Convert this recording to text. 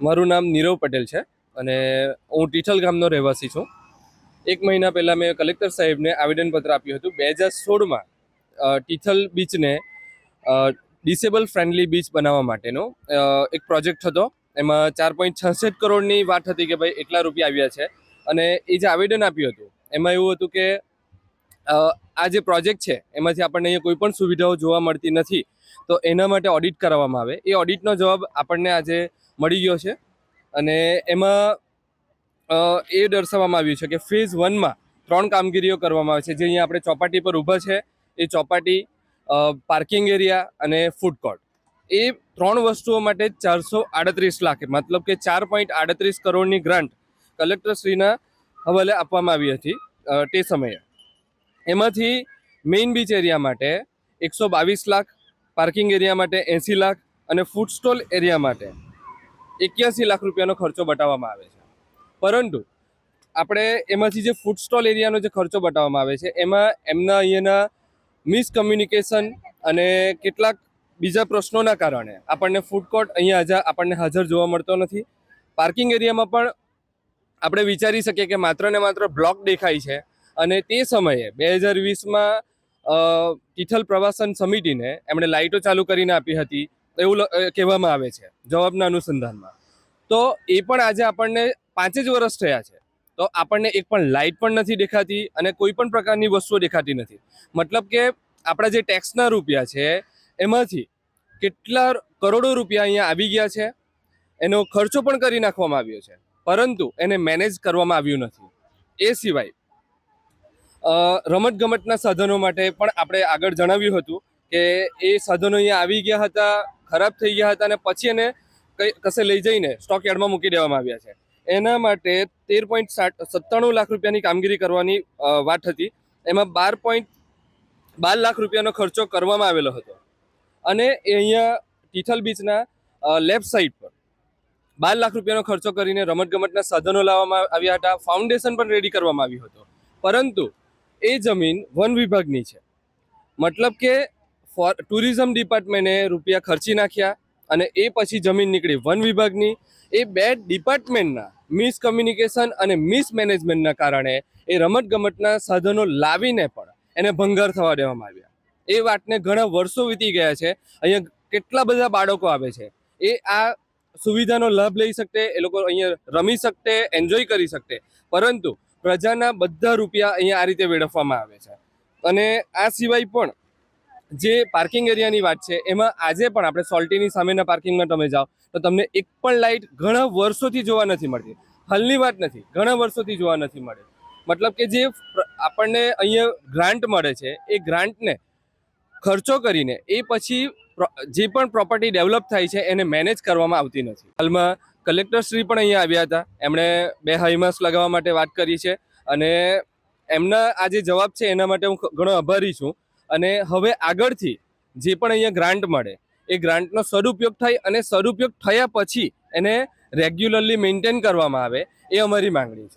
મારું નામ નીરવ પટેલ છે અને હું ટીઠલ ગામનો રહેવાસી છું. એક મહિના પહેલાં મેં કલેક્ટર સાહેબને આવેદનપત્ર આપ્યું હતું. બે હજાર સોળમાં તિથલ બીચને ડિસેબલ ફ્રેન્ડલી બીચ બનાવવા માટેનો એક પ્રોજેક્ટ હતો. એમાં ચાર પોઈન્ટ છસઠ કરોડની વાત હતી કે ભાઈ એટલા રૂપિયા આવ્યા છે. અને એ જે આવેદન આપ્યું હતું, એમાં એવું હતું કે આ જે પ્રોજેક્ટ છે, એમાંથી આપણને અહીંયા કોઈ પણ સુવિધાઓ જોવા મળતી નથી. તો એના માટે ઓડિટ કરાવવામાં આવે. એ ઓડિટનો જવાબ આપણને આજે મળી ગયો છે. અને એમાં એ દર્શાવવામાં આવ્યું છે કે ફેઝ વનમાં ત્રણ કામગીરીઓ કરવામાં આવે છે. જે અહીંયા આપણે ચોપાટી પર ઊભા છે. એ ચોપાટી પાર્કિંગ એરિયા અને ફૂડ કોર્ટ. એ ત્રણ વસ્તુઓ માટે ચારસો આડત્રીસ લાખ, મતલબ કે ચાર પોઈન્ટ આડત્રીસ કરોડની ગ્રાન્ટ કલેક્ટરશ્રીના હવાલે આપવામાં આવી હતી તે સમયે. એમાંથી મેઇન બીચ એરિયા માટે એકસો બાવીસ લાખ, પાર્કિંગ એરિયા માટે એંસી લાખ અને ફૂડ સ્ટોલ એરિયા માટે એક્યાસી લાખ રૂપિયાનો ખર્ચો બતાવવામાં આવે છે. પરંતુ આપણે એમાંથી જે ફૂડ સ્ટોલ એરિયાનો જે ખર્ચો બતાવવામાં આવે છે, એમાં એમના અહીંયાના મિસકમ્યુનિકેશન અને કેટલાક બીજા પ્રશ્નોના કારણે આપણને ફૂડ કોર્ટ અહીંયા હાજર આપણને હાજર જોવા મળતો નથી. પાર્કિંગ એરિયામાં પણ આપણે વિચારી શકીએ કે માત્ર ને માત્ર બ્લોક દેખાય છે અને તે સમયે બે હજાર વીસમાં તિથલ પ્રવાસન સમિતિને એમણે લાઇટો ચાલુ કરીને આપી હતી. એવું કહેવામાં આવે છે, જવાબના અનુસંધાનમાં. તો એ પણ આજે આપણને પાંચે જ વર્ષ થયા છે. તો આપણને એક પણ લાઇટ પણ નથી દેખાતી અને કોઈ પણ પ્રકારની વસ્તુઓ દેખાતી નથી. મતલબ કે આપણા જે ટેક્સના રૂપિયા છે, એમાંથી કેટલા કરોડો રૂપિયા અહીંયા આવી ગયા છે, એનો ખર્ચો પણ કરી નાખવામાં આવ્યો છે. પરંતુ એને મેનેજ કરવામાં આવ્યું નથી. એ સિવાય રમતગમતના સાધનો માટે પણ આપણે આગળ જણાવ્યું હતું કે એ સાધનો અહીંયા આવી ગયા હતા ખરાબ થઈ ગયા હતા અને પછી એને કઈ કશે લઈ જઈને સ્ટોક યાર્ડમાં મૂકી દેવામાં આવ્યા છે. એના માટે તેર પોઈન્ટ સત્તાણું લાખ રૂપિયાની કામગીરી કરવાની વાત હતી. એમાં બાર પોઈન્ટ બાર લાખ રૂપિયાનો ખર્ચો કરવામાં આવેલો હતો. અને એ અહીંયા તિથલ બીચના લેફ્ટ સાઈડ પર બાર લાખ રૂપિયાનો ખર્ચો કરીને રમતગમતના સાધનો લાવવામાં આવ્યા હતા. ફાઉન્ડેશન પણ રેડી કરવામાં આવ્યું હતું. પરંતુ એ જમીન વન વિભાગની છે. મતલબ કે ફોર ટુરિઝમ ડિપાર્ટમેન્ટે રૂપિયા ખર્ચી નાખ્યા અને એ પછી જમીન નીકળી. વન વિભાગની એ બે ડિપાર્ટમેન્ટના મિસકમ્યુનિકેશન અને મિસમેનેજમેન્ટના કારણે એ રમતગમતના સાધનો લાવીને પણ એને ભંગાર થવા દેવામાં આવ્યા. એ વાતને ઘણા વર્ષો વીતી ગયા છે. અહીંયા કેટલા બધા બાળકો આવે છે. એ આ સુવિધાનો લાભ લઈ શકતે, એ લોકો અહીંયા રમી શકતે, એન્જોય કરી શકતે. પરંતુ પ્રજાના બધા રૂપિયા અહીંયા આ રીતે વેડફવામાં આવે છે. અને આ સિવાય પણ જે પાર્કિંગ એરિયાની વાત છે, એમાં આજે પણ આપણે સોલ્ટીની સામેના પાર્કિંગમાં તમે જાઓ, તો તમને એક પણ લાઇટ ઘણા વર્ષોથી જોવા નથી મળતી. હાલની વાત નથી, ઘણા વર્ષોથી જોવા નથી મળે. મતલબ કે જે આપણને અહીંયા ગ્રાન્ટ મળે છે, એ ગ્રાન્ટને ખર્ચો કરીને એ પછી જે પણ પ્રોપર્ટી ડેવલપ થાય છે, એને મેનેજ કરવામાં આવતી નથી. હાલમાં કલેક્ટરશ્રી પણ અહીંયા આવ્યા હતા, એમણે બે હાઈમાસ લગાવવા માટે વાત કરી છે, અને એમના આ જે જવાબ છે, એના માટે હું ઘણો આભારી છું. અને હવે આગળથી જે પણ અહીંયા ગ્રાન્ટ મળે, એ ગ્રાન્ટનો સદુપયોગ થાય અને સદુપયોગ થયા પછી એને રેગ્યુલરલી મેન્ટેન કરવામાં આવે, એ અમારી માંગણી છે.